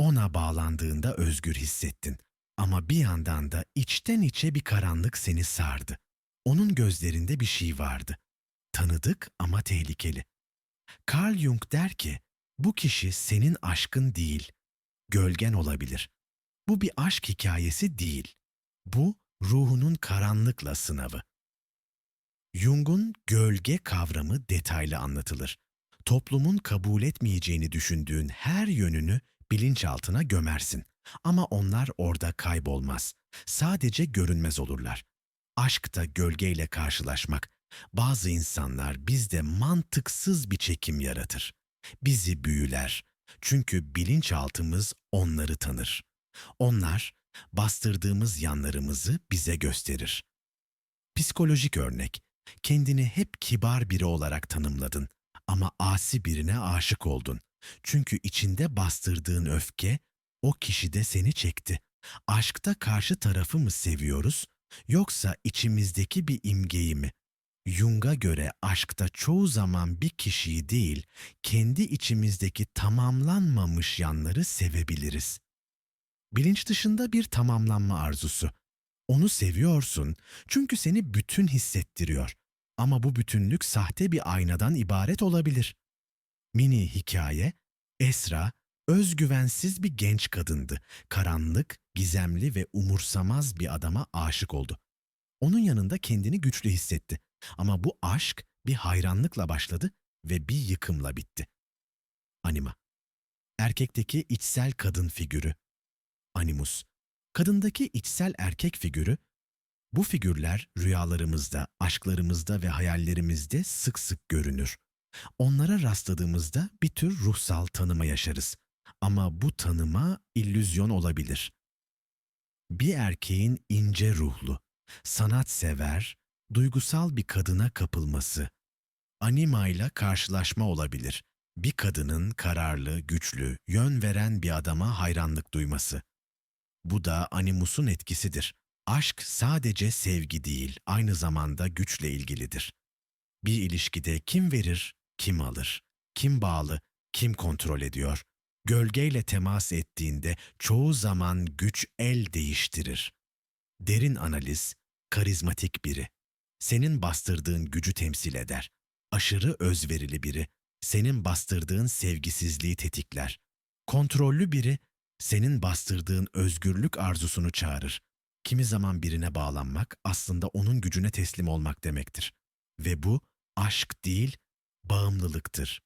Ona bağlandığında özgür hissettin. Ama bir yandan da içten içe bir karanlık seni sardı. Onun gözlerinde bir şey vardı. Tanıdık ama tehlikeli. Carl Jung der ki, bu kişi senin aşkın değil, gölgen olabilir. Bu bir aşk hikayesi değil. Bu ruhunun karanlıkla sınavı. Jung'un gölge kavramı detaylı anlatılır. Toplumun kabul etmeyeceğini düşündüğün her yönünü bilinçaltına gömersin. Ama onlar orada kaybolmaz. Sadece görünmez olurlar. Aşkta gölgeyle karşılaşmak. Bazı insanlar bizde mantıksız bir çekim yaratır. Bizi büyüler. Çünkü bilinçaltımız onları tanır. Onlar bastırdığımız yanlarımızı bize gösterir. Psikolojik örnek. Kendini hep kibar biri olarak tanımladın ama asi birine aşık oldun. Çünkü içinde bastırdığın öfke o kişide seni çekti. Aşkta karşı tarafı mı seviyoruz yoksa içimizdeki bir imgeyi mi? Jung'a göre aşkta çoğu zaman bir kişiyi değil, kendi içimizdeki tamamlanmamış yanları sevebiliriz. Bilinç dışında bir tamamlanma arzusu. Onu seviyorsun çünkü seni bütün hissettiriyor. Ama bu bütünlük sahte bir aynadan ibaret olabilir. Mini hikaye, Esra, özgüvensiz bir genç kadındı. Karanlık, gizemli ve umursamaz bir adama aşık oldu. Onun yanında kendini güçlü hissetti. Ama bu aşk bir hayranlıkla başladı ve bir yıkımla bitti. Anima. Erkekteki içsel kadın figürü. Animus. Kadındaki içsel erkek figürü, bu figürler rüyalarımızda, aşklarımızda ve hayallerimizde sık sık görünür. Onlara rastladığımızda bir tür ruhsal tanıma yaşarız. Ama bu tanıma illüzyon olabilir. Bir erkeğin ince ruhlu, sanatsever, duygusal bir kadına kapılması, animayla karşılaşma olabilir. Bir kadının kararlı, güçlü, yön veren bir adama hayranlık duyması. Bu da animusun etkisidir. Aşk sadece sevgi değil, aynı zamanda güçle ilgilidir. Bir ilişkide kim verir, kim alır, kim bağlı, kim kontrol ediyor. Gölgeyle temas ettiğinde çoğu zaman güç el değiştirir. Derin analiz, karizmatik biri. Senin bastırdığın gücü temsil eder. Aşırı özverili biri, senin bastırdığın sevgisizliği tetikler. Kontrollü biri, senin bastırdığın özgürlük arzusunu çağırır. Kimi zaman birine bağlanmak aslında onun gücüne teslim olmak demektir. Ve bu aşk değil, bağımlılıktır.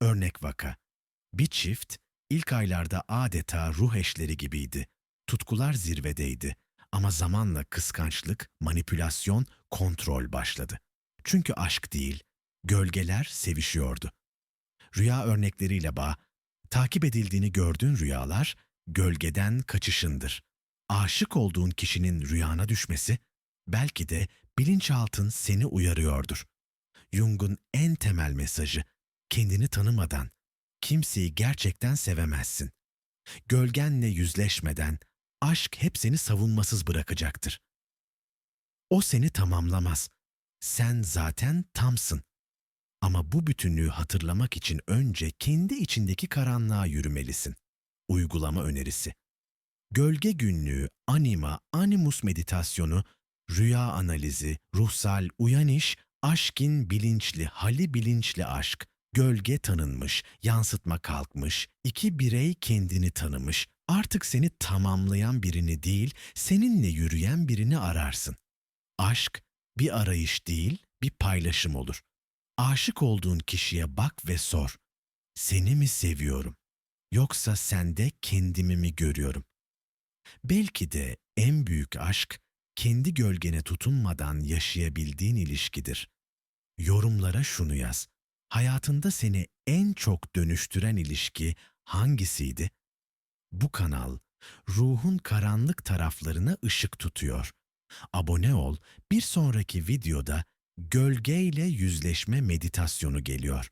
Örnek vaka. Bir çift ilk aylarda adeta ruh eşleri gibiydi. Tutkular zirvedeydi ama zamanla kıskançlık, manipülasyon, kontrol başladı. Çünkü aşk değil, gölgeler sevişiyordu. Rüya örnekleriyle bağ, takip edildiğini gördüğün rüyalar gölgeden kaçışındır. Aşık olduğun kişinin rüyana düşmesi belki de bilinçaltın seni uyarıyordur. Jung'un en temel mesajı kendini tanımadan kimseyi gerçekten sevemezsin. Gölgenle yüzleşmeden aşk hep seni savunmasız bırakacaktır. O seni tamamlamaz. Sen zaten tamsın. Ama bu bütünlüğü hatırlamak için önce kendi içindeki karanlığa yürümelisin. Uygulama önerisi. Gölge günlüğü, anima, animus meditasyonu, rüya analizi, ruhsal uyanış, aşkin bilinçli, hali bilinçli aşk, gölge tanınmış, yansıtma kalkmış, iki birey kendini tanımış, artık seni tamamlayan birini değil, seninle yürüyen birini ararsın. Aşk bir arayış değil, bir paylaşım olur. Aşık olduğun kişiye bak ve sor. Seni mi seviyorum? Yoksa sende kendimi mi görüyorum? Belki de en büyük aşk kendi gölgene tutunmadan yaşayabildiğin ilişkidir. Yorumlara şunu yaz. Hayatında seni en çok dönüştüren ilişki hangisiydi? Bu kanal ruhun karanlık taraflarına ışık tutuyor. Abone ol. Bir sonraki videoda gölgeyle yüzleşme meditasyonu geliyor.